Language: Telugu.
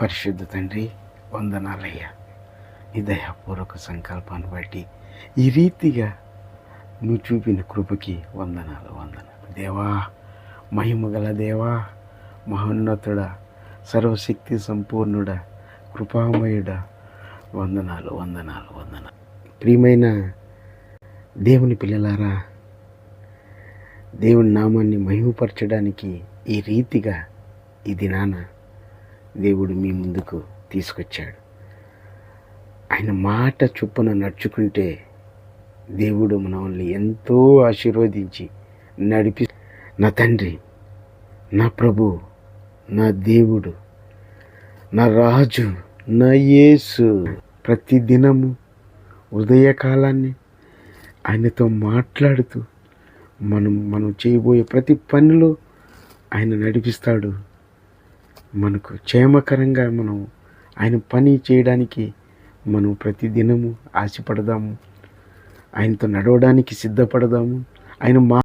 పరిశుద్ధ తండ్రి వందనాలయ్యా. ఈ దయాపూర్వక సంకల్పాన్ని బట్టి ఈ రీతిగా నువ్వు చూపిన కృపకి వందనాలు వందనాలు. దేవా మహిమ గల దేవా మహోన్నతుడా సర్వశక్తి సంపూర్ణుడా కృపామయుడా వందనాలు వందనాలు వందనాలు. ప్రియమైన దేవుని పిల్లలారా దేవుని నామాన్ని మహిమపరచడానికి ఈ రీతిగా ఈ దినాన దేవుడు మీ ముందుకు తీసుకొచ్చాడు. ఆయన మాట చొప్పున నడుచుకుంటే దేవుడు మనల్ని ఎంతో ఆశీర్వదించి నడిపి నా తండ్రి నా ప్రభు నా దేవుడు నా రాజు నా యేసు ప్రతి దినము ఉదయకాలాన్ని ఆయనతో మాట్లాడుతూ మనం మనం చేయబోయే ప్రతి పనిలో ఆయన నడిపిస్తాడు. మనకు క్షేమకరంగా మనం ఆయన పని చేయడానికి మనం ప్రతి దినము ఆశపడదాము. ఆయనతో నడవడానికి సిద్ధపడదాము. ఆయన మా